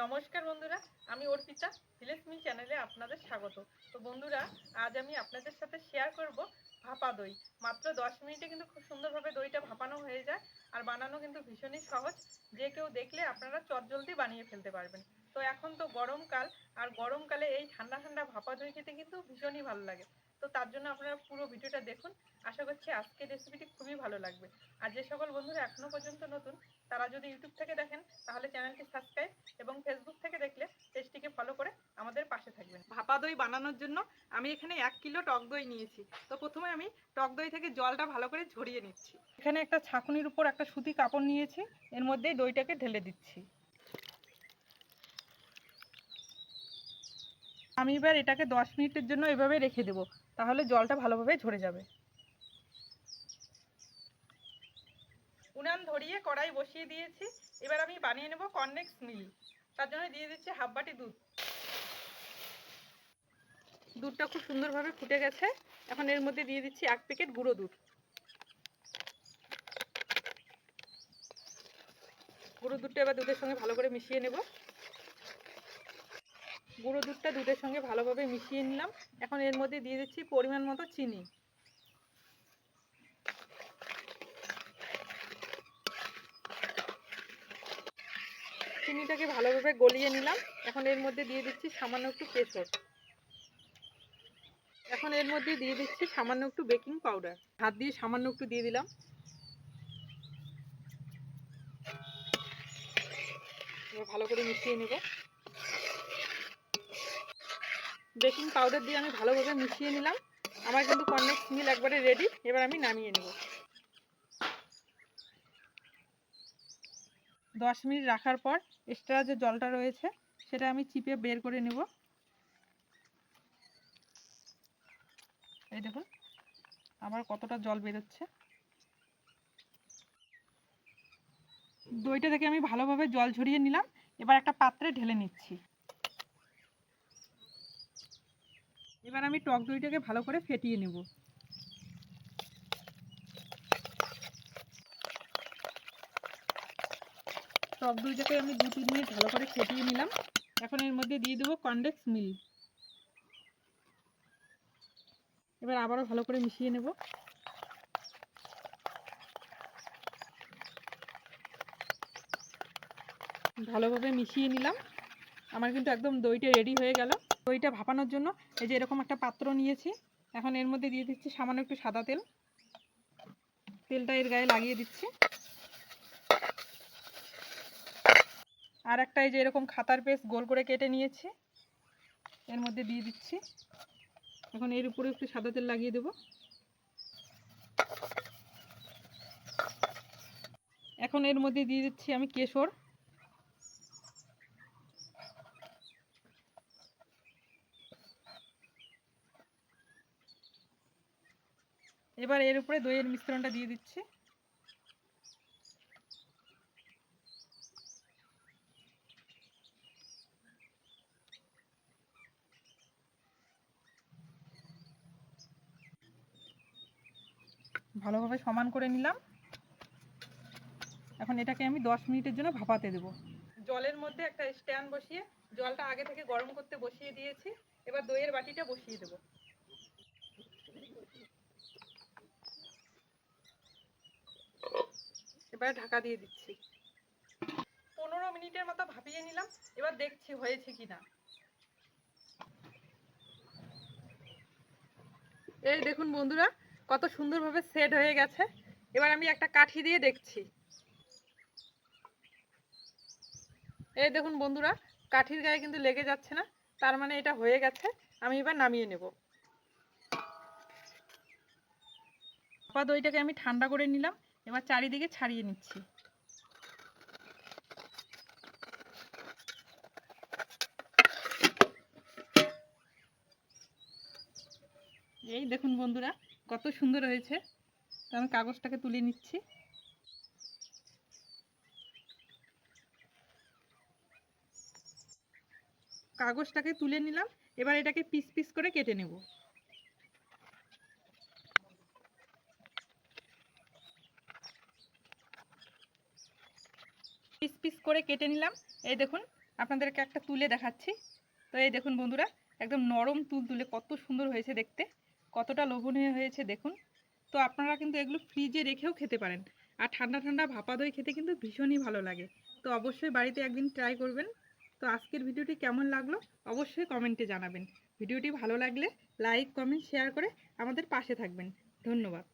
নমস্কার বন্ধুরা, আমি অর্পিতা ভিলেজ চ্যানেলে আপনাদের স্বাগত। তো বন্ধুরা, আজ আমি আপনাদের সাথে শেয়ার করব ভাপা দই। মাত্র দশ মিনিটে কিন্তু খুব সুন্দরভাবে দইটা ভাপানো হয়ে যায় আর বানানো কিন্তু ভীষণই সহজ। যে কেউ দেখলে আপনারা চটজলদি বানিয়ে ফেলতে পারবেন। তো এখন তো গরমকাল, আর গরমকালে এই ঠান্ডা ঠান্ডা ভাপা দই খেতে কিন্তু ভীষণই ভালো লাগে। তো তার জন্য আপনারা পুরো ভিডিওটা দেখুন। আশা করছি আজকের রেসিপিটি খুবই ভালো লাগবে। আর যে সকল বন্ধুরা এখনও পর্যন্ত নতুন, তারা যদি ইউটিউব থেকে দেখেন, তাহলে চ্যানেলটি সাবস্ক্রাইব এবং ফেসবুক থেকে দেখলে পেজটিকে ফলো করে আমাদের পাশে থাকবেন। ভাপা দই বানানোর জন্য আমি এখানে এক কিলো টক দই নিয়েছি। তো প্রথমে আমি টক দই থেকে জলটা ভালো করে ঝরিয়ে নিচ্ছি। এখানে একটা ছাঁকুনির উপর একটা সুতি কাপড় নিয়েছি। এর মধ্যে দইটাকে ঢেলে দিচ্ছি। আমি এবার এটাকে দশ মিনিটের জন্য এভাবে রেখে দেবো, তাহলে জলটা ভালোভাবে ঝরে যাবে। উনান ধরিয়ে কড়াই বসিয়ে দিয়েছি, এবার আমি বানিয়ে নেব কর্নেক্স মিল, তার জন্য দিয়ে দিচ্ছি হাফ বাটি দুধ। দুধটা খুব সুন্দরভাবে ফুটে গেছে, এখন এর মধ্যে দিয়ে দিচ্ছি এক প্যাকেট গুঁড়ো দুধ। গুঁড়ো দুধটা এবার দুধের সঙ্গে ভালো করে মিশিয়ে নেব। গুঁড়ো দুধটা দুধের সঙ্গে ভালোভাবে মিশিয়ে নিলাম। এখন এর মধ্যে দিয়ে দিচ্ছি পরিমাণ মতো চিনি। চিনিটাকে ভালোভাবে গলিয়ে নিলাম। এখন এর মধ্যে দিয়ে দিচ্ছি সামান্য একটু কেশর। এখন এর মধ্যে দিয়ে দিচ্ছি সামান্য একটু বেকিং পাউডার। হাত দিয়ে সামান্য একটু দিয়ে দিলাম। ভালো করে মিশিয়ে নেব। বেকিং পাউডার দিয়ে আমি ভালোভাবে মিশিয়ে নিলাম। আমার কিন্তু কর্নেক্স মিল একবারে রেডি এবার আমি নামিয়ে নেব। দশ মিনিট রাখার পর এক্সট্রা যে জলটা রয়েছে, সেটা আমি চিপে বের করে নেব। এই দেখুন আবার কতটা জল বেরোচ্ছে। দইটা থেকে আমি ভালোভাবে জল ঝরিয়ে নিলাম। এবার একটা পাত্রে ঢেলে নিচ্ছি। এবার আমি টক দইটাকে ভালো করে ফেটিয়ে নেব। টক দইটাকে আমি দু তিন মিনিট ভালো করে ফেটিয়ে নিলাম। এখন এর মধ্যে দিয়ে দেবো কনডেক্স মিল। এবার আবারও ভালো করে মিশিয়ে নেব। ভালোভাবে মিশিয়ে নিলাম। আমার কিন্তু একদম দইটা রেডি হয়ে গেল। দইটা ভাপানোর জন্য এই যে এরকম একটা পাত্র নিয়েছি। এখন এর মধ্যে দিয়ে দিচ্ছি সামান্য একটু সাদা তেল। তেলটা এর গায়ে লাগিয়ে দিচ্ছি। আর একটা এই যে এরকম খাতার পেস গোল করে কেটে নিয়েছি। এর মধ্যে দিয়ে দিচ্ছি। এখন এর উপরে একটু সাদা তেল লাগিয়ে দেব। এখন এর মধ্যে দিয়ে দিচ্ছি আমি কেশর। এবার এর উপরে দইয়ের মিশ্রণটা দিয়ে দিচ্ছি। ভালোভাবে সমান করে নিলাম। এখন এটাকে আমি দশ মিনিটের জন্য ভাপাতে দেব। জলের মধ্যে একটা স্ট্যান্ড বসিয়ে জলটা আগে থেকে গরম করতে বসিয়ে দিয়েছি। এবার দইয়ের বাটিটা বসিয়ে দেব। এবার ঢাকা দিয়ে দিচ্ছি। পনেরো মিনিটের মতো ভাপিয়ে নিলাম, এবার দেখছি হয়েছে কিনা। এই দেখুন বন্ধুরা, কত সুন্দরভাবে সেট হয়ে গেছে। এবার আমি একটা কাঠি দিয়ে দেখছি। এই দেখুন বন্ধুরা, কাঠির গায়ে কিন্তু লেগে যাচ্ছে না, তার মানে এটা হয়ে গেছে, আমি এবার নামিয়ে নেব। ভাপা দইটাকে আমি ঠান্ডা করে নিলাম এবার চারিদিকে ছাড়িয়ে নিচ্ছি। এই দেখুন বন্ধুরা, কত সুন্দর হয়েছে। তো আমি কাগজটাকে তুলে নিচ্ছি। কাগজটাকে তুলে নিলাম, এবার এটাকে পিস পিস করে কেটে নেব। পিস পিস করে কেটে নিলাম। এই দেখুন, আপনাদেরকে একটা তুলে দেখাচ্ছি। তো এই দেখুন বন্ধুরা, একদম নরম তুল তুলে কত সুন্দর হয়েছে দেখতে। কতটা লোভনীয় হয়েছে দেখুন। তো আপনারা কিন্তু এগুলো ফ্রিজে রেখেও খেতে পারেন। আর ঠান্ডা ঠান্ডা ভাপা দই খেতে কিন্তু ভীষণই ভালো লাগে। তো অবশ্যই বাড়িতে একদিন ট্রাই করবেন। তো আজকের ভিডিওটি কেমন লাগল অবশ্যই কমেন্টে জানাবেন। ভিডিওটি ভালো লাগলে লাইক কমেন্ট শেয়ার করে আমাদের পাশে থাকবেন। ধন্যবাদ।